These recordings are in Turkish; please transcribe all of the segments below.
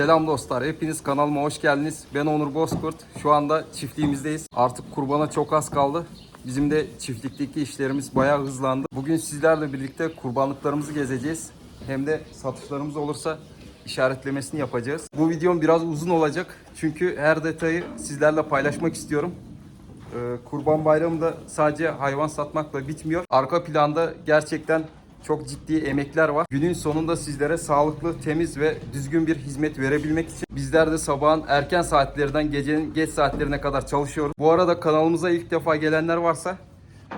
Selam dostlar, hepiniz kanalıma hoş geldiniz. Ben Onur Bozkurt. Şu anda çiftliğimizdeyiz. Artık kurbana çok az kaldı. Bizim de çiftlikteki işlerimiz bayağı hızlandı. Bugün sizlerle birlikte kurbanlıklarımızı gezeceğiz. Hem de satışlarımız olursa işaretlemesini yapacağız. Bu videom biraz uzun olacak. Çünkü her detayı sizlerle paylaşmak istiyorum. Ee, Kurban Bayramı da sadece hayvan satmakla bitmiyor. Arka planda gerçekten çok ciddi emekler var. Günün sonunda sizlere sağlıklı, temiz ve düzgün bir hizmet verebilmek için bizler de sabahın erken saatlerinden gecenin geç saatlerine kadar çalışıyoruz. Bu arada kanalımıza ilk defa gelenler varsa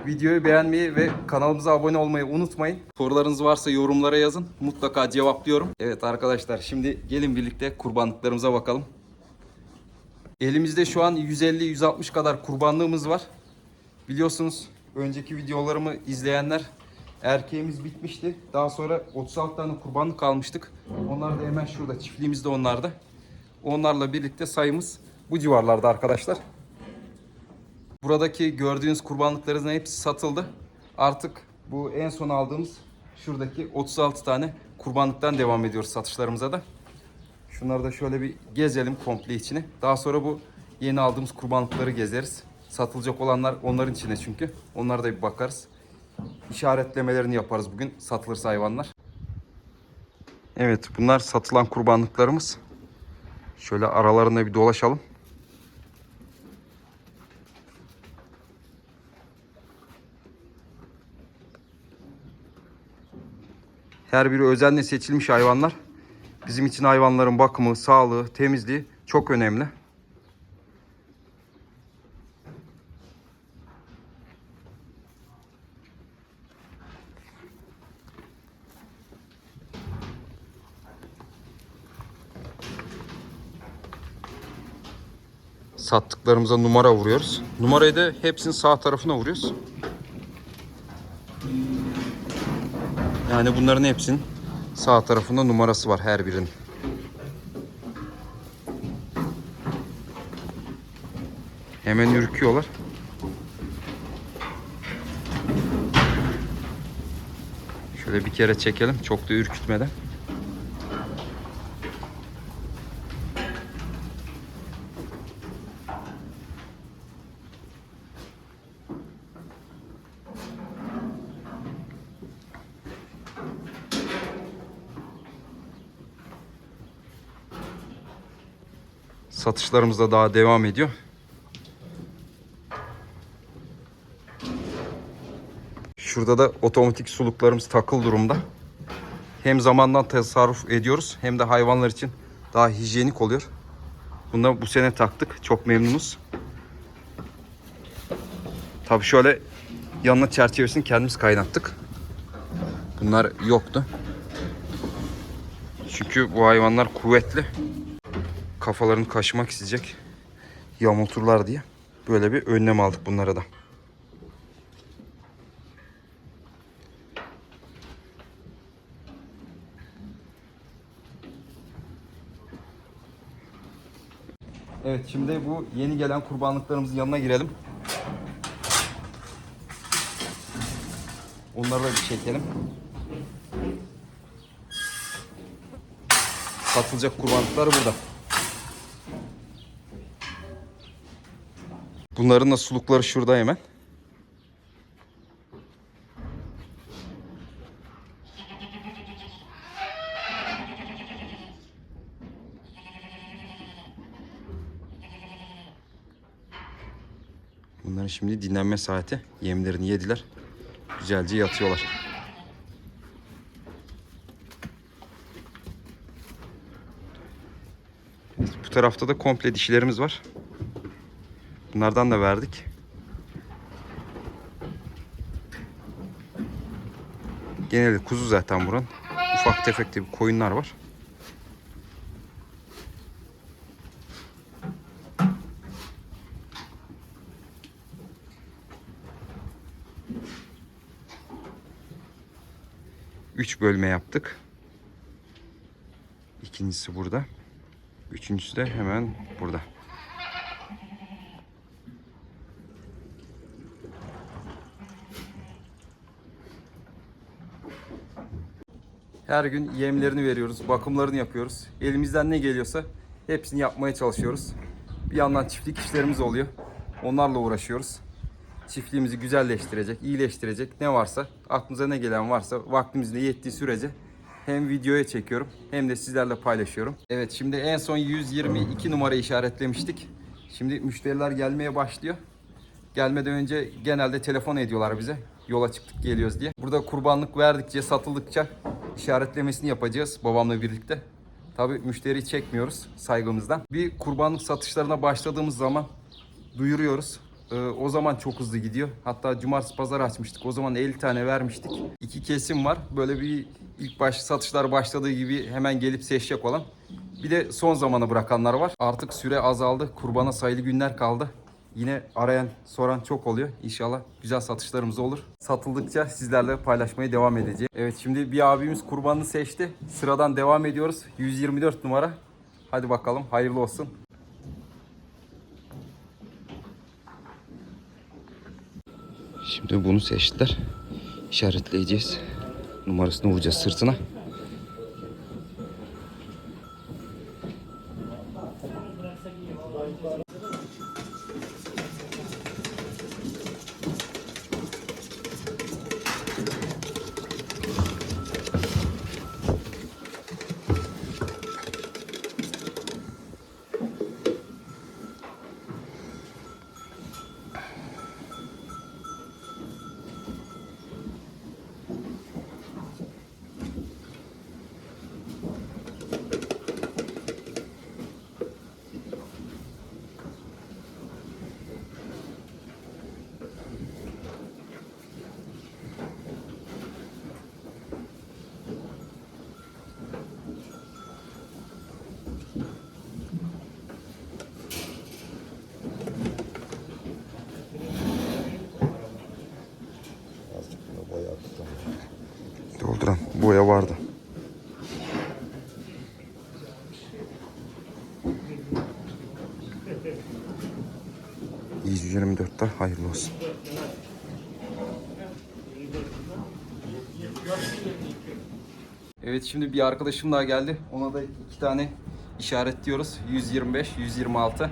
videoyu beğenmeyi ve kanalımıza abone olmayı unutmayın. Sorularınız varsa yorumlara yazın. Mutlaka cevaplıyorum. Evet arkadaşlar şimdi gelin birlikte kurbanlıklarımıza bakalım. Elimizde şu an 150-160 kadar kurbanlığımız var. Biliyorsunuz önceki videolarımı izleyenler erkeğimiz bitmişti. Daha sonra 36 tane kurbanlık kalmıştık. Onlar da hemen şurada çiftliğimizde onlarda. Onlarla birlikte sayımız bu civarlarda arkadaşlar. Buradaki gördüğünüz kurbanlıkların hepsi satıldı. Artık bu en son aldığımız şuradaki 36 tane kurbanlıktan devam ediyoruz satışlarımıza da. Şunları da şöyle bir gezelim komple içini. Daha sonra bu yeni aldığımız kurbanlıkları gezeriz. Satılacak olanlar onların içine çünkü. Onlara da bir bakarız. İşaretlemelerini yaparız bugün satılırsa hayvanlar. Evet bunlar satılan kurbanlıklarımız. Şöyle aralarında bir dolaşalım. Her biri özenle seçilmiş hayvanlar. Bizim için hayvanların bakımı, sağlığı, temizliği çok önemli. Sattıklarımıza numara vuruyoruz. Numarayı da hepsinin sağ tarafına vuruyoruz. Yani bunların hepsinin sağ tarafında numarası var her birinin. Hemen ürküyorlar. Şöyle bir kere çekelim çok da ürkütmeden. Satışlarımız da daha devam ediyor. Şurada da otomatik suluklarımız takıl durumda. Hem zamandan tasarruf ediyoruz hem de hayvanlar için daha hijyenik oluyor. Bunu bu sene taktık. Çok memnunuz. Tabii şöyle yanına çerçevesini kendimiz kaynattık. Bunlar yoktu. Çünkü bu hayvanlar kuvvetli kafalarını kaşımak isteyecek yamulturlar diye böyle bir önlem aldık bunlara da. Evet şimdi bu yeni gelen kurbanlıklarımızın yanına girelim. Onları da bir çekelim. Satılacak kurbanlıklar burada. Bunların da sulukları şurada hemen. Bunların şimdi dinlenme saati. Yemlerini yediler. Güzelce yatıyorlar. Bu tarafta da komple dişilerimiz var. Bunlardan da verdik. Genelde kuzu zaten buranın. Ufak tefek de bir koyunlar var. Üç bölme yaptık. İkincisi burada. Üçüncüsü de hemen burada. Her gün yemlerini veriyoruz, bakımlarını yapıyoruz. Elimizden ne geliyorsa hepsini yapmaya çalışıyoruz. Bir yandan çiftlik işlerimiz oluyor. Onlarla uğraşıyoruz. Çiftliğimizi güzelleştirecek, iyileştirecek ne varsa, aklımıza ne gelen varsa vaktimizde yettiği sürece hem videoya çekiyorum hem de sizlerle paylaşıyorum. Evet şimdi en son 122 numara işaretlemiştik. Şimdi müşteriler gelmeye başlıyor. Gelmeden önce genelde telefon ediyorlar bize. Yola çıktık geliyoruz diye. Burada kurbanlık verdikçe satıldıkça işaretlemesini yapacağız babamla birlikte. Tabi müşteriyi çekmiyoruz saygımızdan. Bir kurbanlık satışlarına başladığımız zaman duyuruyoruz. Ee, o zaman çok hızlı gidiyor. Hatta cumartesi pazar açmıştık. O zaman 50 tane vermiştik. İki kesim var. Böyle bir ilk baş satışlar başladığı gibi hemen gelip seçecek olan. Bir de son zamana bırakanlar var. Artık süre azaldı. Kurbana sayılı günler kaldı. Yine arayan, soran çok oluyor. İnşallah güzel satışlarımız olur. Satıldıkça sizlerle paylaşmaya devam edeceğim. Evet şimdi bir abimiz kurbanını seçti. Sıradan devam ediyoruz. 124 numara. Hadi bakalım hayırlı olsun. Şimdi bunu seçtiler. İşaretleyeceğiz. Numarasını vuracağız sırtına. Boya vardı. ...124'te hayırlı olsun. Evet şimdi bir arkadaşım daha geldi. Ona da iki tane işaretliyoruz. 125, 126.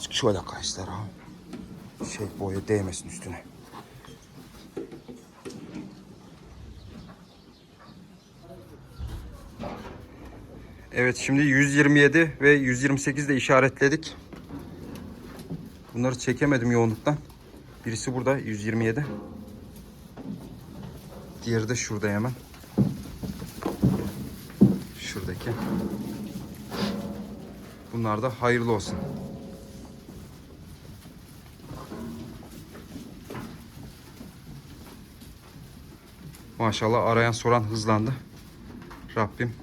Azıcık şöyle kaçlar ha. Şey boya değmesin üstüne. Evet şimdi 127 ve 128 de işaretledik. Bunları çekemedim yoğunluktan. Birisi burada 127. Diğeri de şurada hemen. Şuradaki. Bunlar da hayırlı olsun. Maşallah arayan soran hızlandı. Rabbim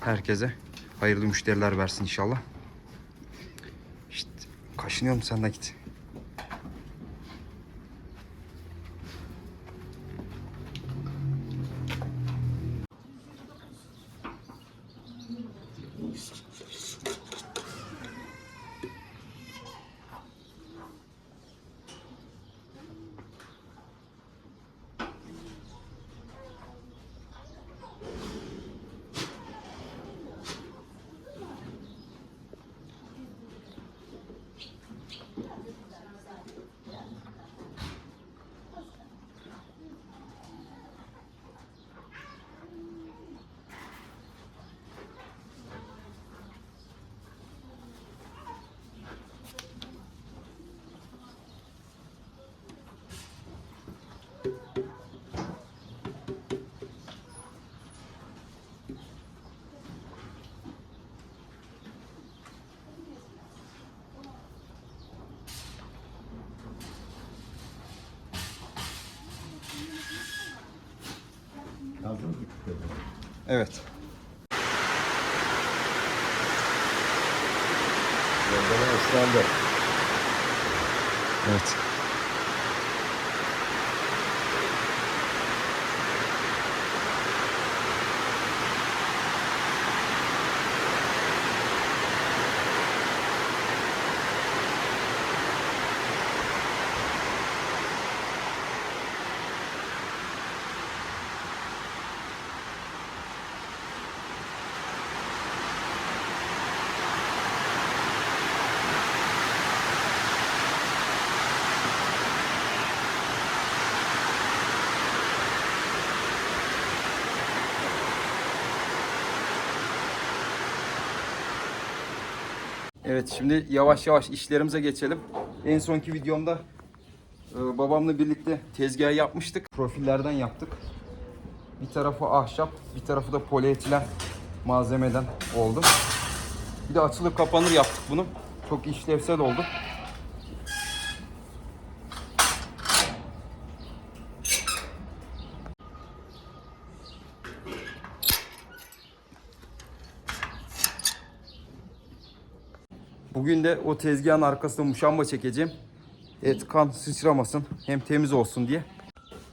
herkese hayırlı müşteriler versin inşallah. İşte kaşınıyorum sen de git. Evet. Evet. Evet şimdi yavaş yavaş işlerimize geçelim. En sonki videomda e, babamla birlikte tezgah yapmıştık. Profillerden yaptık. Bir tarafı ahşap, bir tarafı da polietilen malzemeden oldu. Bir de açılır kapanır yaptık bunu. Çok işlevsel oldu. Bugün de o tezgahın arkasına muşamba çekeceğim. Et kan sıçramasın hem temiz olsun diye.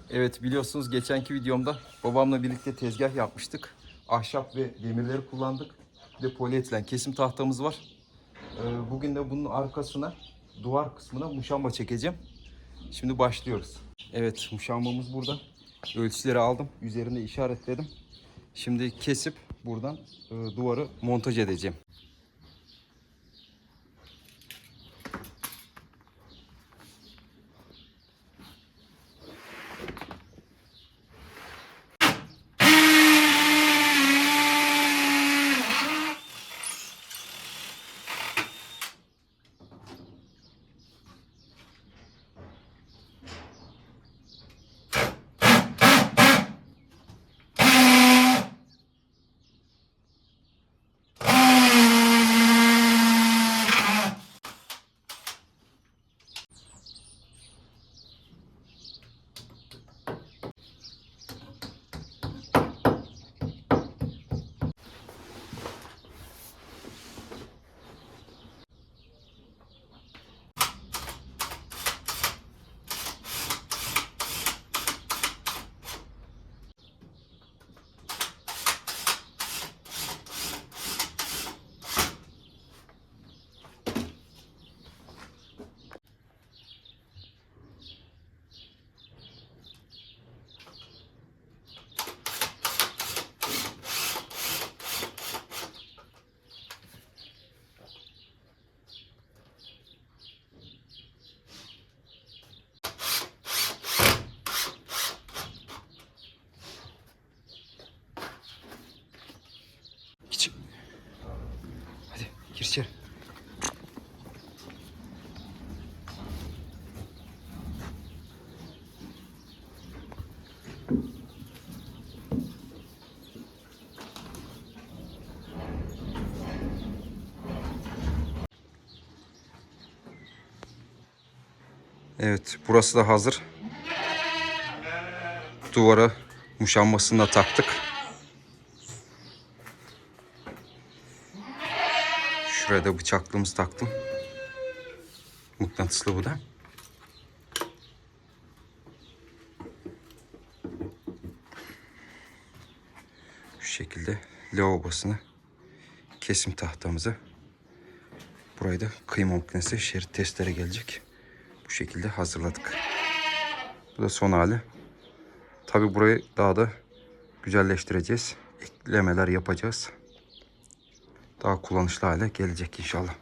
Evet biliyorsunuz geçenki videomda babamla birlikte tezgah yapmıştık. Ahşap ve demirleri kullandık. Bir de polietilen kesim tahtamız var. Ee, Bugün de bunun arkasına duvar kısmına muşamba çekeceğim. Şimdi başlıyoruz. Evet muşambamız burada. Ölçüleri aldım. Üzerinde işaretledim. Şimdi kesip buradan e, duvarı montaj edeceğim. Geç. Hadi gir içeri. Evet, burası da hazır. Duvara muşambasını da taktık. Şuraya da bıçaklığımızı taktım. Mıknatıslı bu da. Şu şekilde lavabosuna kesim tahtamızı burayı da kıyma makinesi şerit testere gelecek. Bu şekilde hazırladık. Bu da son hali. Tabi burayı daha da güzelleştireceğiz. Eklemeler yapacağız daha kullanışlı hale gelecek inşallah.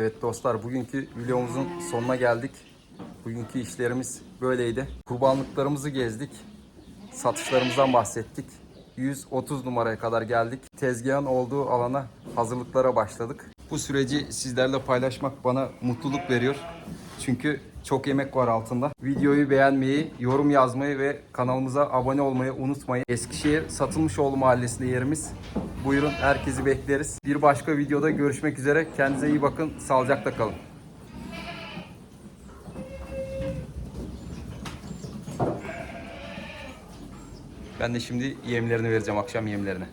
Evet dostlar bugünkü videomuzun sonuna geldik. Bugünkü işlerimiz böyleydi. Kurbanlıklarımızı gezdik. Satışlarımızdan bahsettik. 130 numaraya kadar geldik. Tezgahın olduğu alana hazırlıklara başladık. Bu süreci sizlerle paylaşmak bana mutluluk veriyor. Çünkü çok emek var altında. Videoyu beğenmeyi, yorum yazmayı ve kanalımıza abone olmayı unutmayın. Eskişehir Satılmışoğlu Mahallesi'nde yerimiz. Buyurun herkesi bekleriz. Bir başka videoda görüşmek üzere. Kendinize iyi bakın. Sağlıcakla kalın. Ben de şimdi yemlerini vereceğim akşam yemlerini.